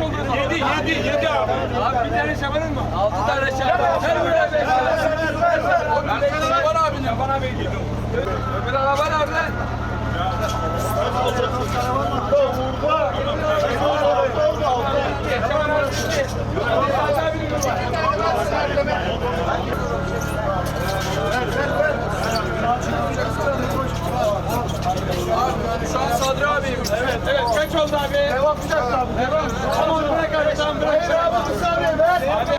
oldu? 7 7 7 abi. Abi bir tane şabanın mı? 6 tane şaban. Ver böyle be. Ben sana Şaban abi ne? Şaban abi gidiyor. Öbür araba nerede? Şaban. Şaban abi mi var? Şu an Sadri abiyim. Evet, evet. Kaç oldu abi? Devam dakika abi. Devam. Tamam bırak abi. Tamam bırak. Hayır abi saniye ver. Abi.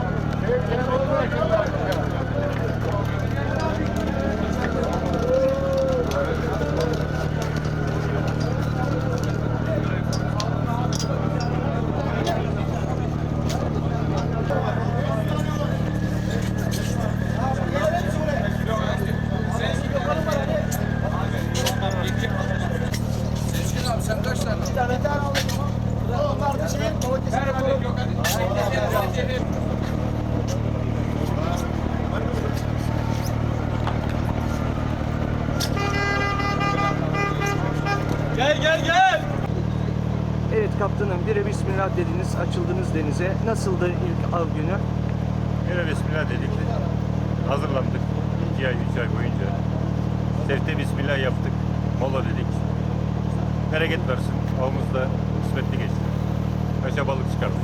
Ver abi. Yok hadi. Gel gel gel. Evet kaptanım bire bismillah dediniz açıldınız denize. Nasıldı ilk av günü? Yine Bismillah dedik. Hazırlandık. 2 ay, 3 ay boyunca. Sefte Bismillah yaptık. Mola dedik. Bereket versin. Avımızda kısmetli geçti. Kaşa balık çıkardık.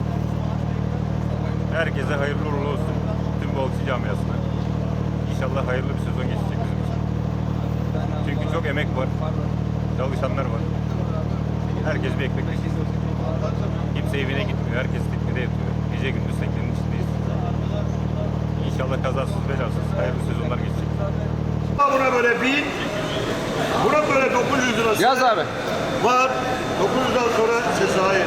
Herkese hayırlı uğurlu olsun. Tüm balıkçı camiasına. İnşallah hayırlı bir sezon geçecek bizim için. Çünkü çok emek var. Çalışanlar var. Herkes bir ekmek peşinde. Kimse evine gitmiyor. Herkes teknede yatıyor. Gece gündüz teknenin içindeyiz. İnşallah kazasız belasız hayırlı sezonlar geçecek. Buna böyle bin, buna böyle 900 lirası Yaz abi. var. 900'dan sonra sezai.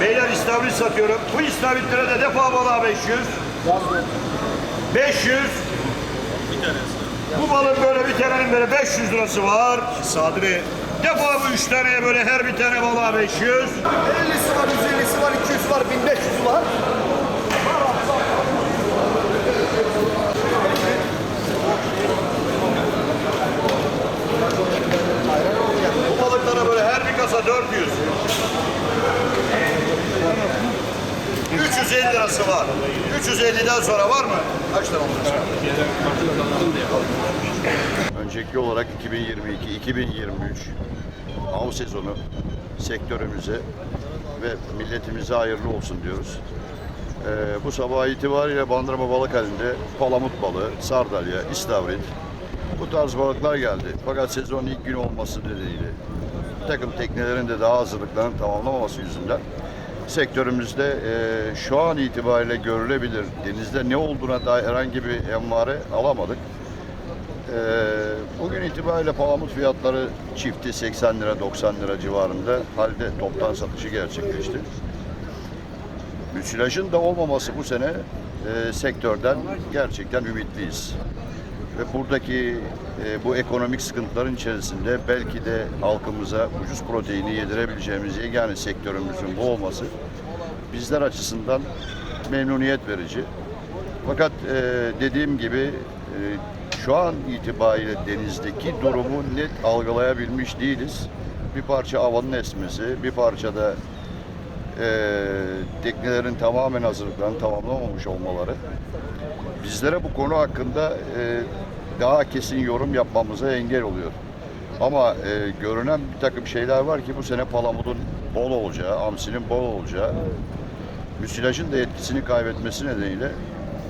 Beyler istavrit satıyorum. Bu istavritlere de defa balığa 500. 500. Bu balın böyle bir tanenin böyle 500 lirası var. Sadri. Defa bu üç taneye böyle her bir tane balığa 500. 50'si var, 150'si var, 200'ü var, 1500'ü var. Bu balıklara böyle her bir kasa 400. 350 lirası var. 350'den sonra var mı? Kaç olmuş? Öncelikli olarak 2022-2023 av sezonu sektörümüze ve milletimize hayırlı olsun diyoruz. Ee, bu sabah itibariyle Bandırma balık halinde palamut balığı, sardalya, istavrit bu tarz balıklar geldi. Fakat sezonun ilk günü olması nedeniyle takım teknelerin de daha hazırlıklarının tamamlamaması yüzünden sektörümüzde e, şu an itibariyle görülebilir denizde ne olduğuna dair herhangi bir envare alamadık. Ee, bugün itibariyle palamut fiyatları çifti 80 lira 90 lira civarında halde toptan satışı gerçekleşti. Müsilajın da olmaması bu sene e, sektörden gerçekten ümitliyiz. Ve buradaki e, bu ekonomik sıkıntıların içerisinde belki de halkımıza ucuz proteini yedirebileceğimiz yegane sektörümüzün bu olması bizler açısından memnuniyet verici. Fakat e, dediğim gibi e, şu an itibariyle denizdeki durumu net algılayabilmiş değiliz. Bir parça havanın esmesi, bir parça da e, teknelerin tamamen hazırlıklarını tamamlamamış olmaları bizlere bu konu hakkında e, daha kesin yorum yapmamıza engel oluyor. Ama e, görünen bir takım şeyler var ki bu sene palamudun bol olacağı, hamsinin bol olacağı, müsilajın da etkisini kaybetmesi nedeniyle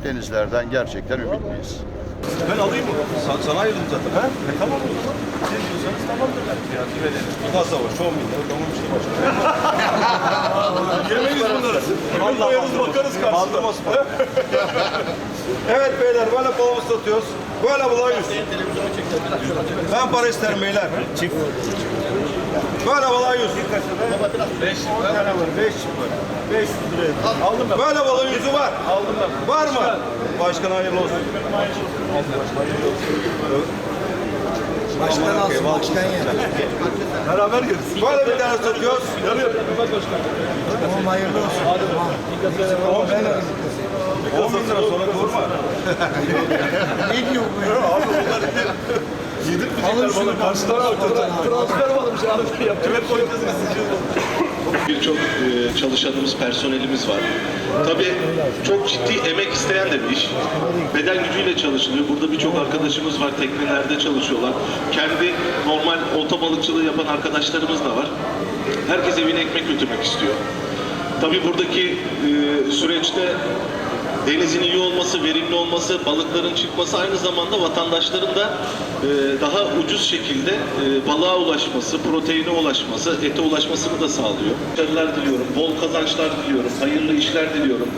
denizlerden gerçekten ümitliyiz. Ben alayım mı? Sa- sana ayırdım zaten. Ha? E, tamam o zaman. Ne diyorsanız tamamdır. Fiyatı verelim. Bir fazla var. Çoğu bin lira. Tamam işte başka. Yemeyiz bunları. Yemek koyarız bakarız karşısına. evet beyler böyle balımı satıyoruz. Böyle bulan yüz. Ben para isterim beyler. Çift. Böyle bulan yüz. Beş tane var. Beş var. 500 liraya. Aldım ben. Böyle balın yüzü var. Aldım ben. Var mı? Başkan hayırlı olsun. Başkan alsın, başkan yer. Beraber yeriz. Böyle bir tane satıyoruz. Oğlum hayırlı olsun. 10 bin lira. 10 bin lira sonra durma. Ne diyor bu ya? Alın şunu karşıdan Transfer varmış abi. Kime koyacağız Birçok e, çalışanımız, personelimiz var. Tabii çok ciddi emek isteyen de bir iş. Beden gücüyle çalışılıyor. Burada birçok arkadaşımız var, teknelerde çalışıyorlar. Kendi normal olta balıkçılığı yapan arkadaşlarımız da var. Herkes evine ekmek götürmek istiyor. Tabii buradaki e, süreçte denizin iyi olması, verimli olması, balıkların çıkması aynı zamanda vatandaşların da e, daha ucuz şekilde e, balığa ulaşması, proteine ulaşması, ete ulaşmasını da sağlıyor. Başarılar diliyorum, bol kazançlar diliyorum, hayırlı işler diliyorum.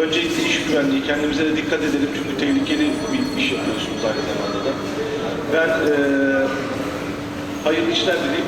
Öncelikle iş güvenliği, kendimize de dikkat edelim çünkü tehlikeli bir iş yapıyorsunuz aynı zamanda da. Ben e, hayırlı işler dileyip